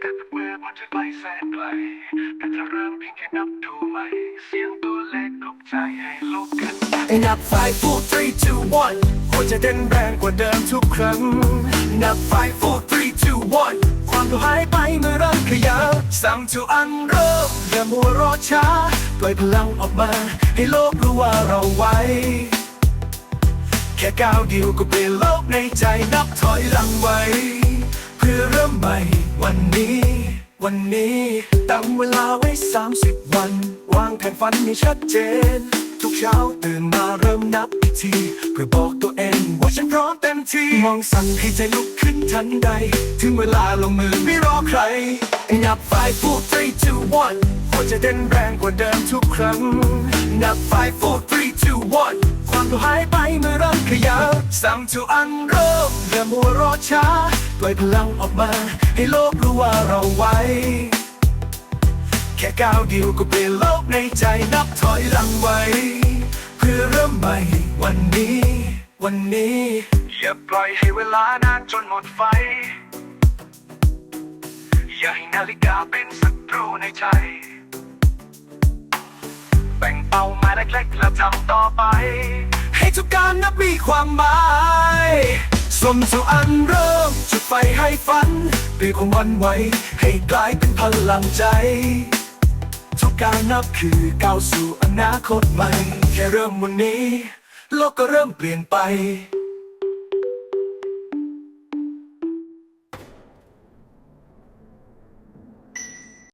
แต่เมื่อมันจะไปแสนไกลแต่จะเริ่มเพียงแค่นับดูไหมเสียงตัวเล็กตกใจให้ลุกขึ้นนับ five four three two one ควรจเต้นแรงกว่าเดิมทุกครั้ง นับ five four three two one ความตัวหายไปเมื่อเริ่มขยับสั่งทุกอันเริ่มอย่ามัวรอช้าปล่อยพลังออกมา ให้โลกรู้ว่าเราไวแค่ก้าวเดียวก็เปลี่ยนโลกในใจนับถอยหลังไว้ เพื่อเริ่มใหม่ วันนี้ วันนี้ตั้งเวลาไว้ 30 วัน วางแผนฝันให้ชัดเจน ทุกเช้าตื่นมาเริ่มนับอีกทีเพื่อบอกตัวเองว่าฉันพร้อมเต็มที่ มองสั่งให้ใจลุกขึ้นทันใด ถึงเวลาลงมือไม่รอใครนับ five four three two one ควรจะเต้นแรงกว่าเดิมทุกครั้ง นับ five four three two one ความตัวหายไปเมื่อเริ่มขยับสั่งทุกอันเริ่มอย่ามัวรอช้าปล่อยพลังออกมา ให้โลกรู้ว่าเราไวแค่ก้าวเดียวก็เปลี่ยนโลกในใจนับถอยหลังไว้ เพื่อเริ่มใหม่วันนี้ วันนี้ อย่าปล่อยให้เวลานานจนหมดไฟ อย่าให้นาฬิกาเป็นศัตรูในใจ แบ่งเป้าหมายเล็กๆแล้วทำต่อไป ให้ทุกการนับมีความหมาย สมสู่อันเริ่มจุดไฟให้ฝันเปลี่ยนความวันไหวให้กลายเป็นพลังใจ ทุกการนับคือก้าวสู่อนาคตใหม่ แค่เริ่มวันนี้ โลกก็เริ่มเปลี่ยนไป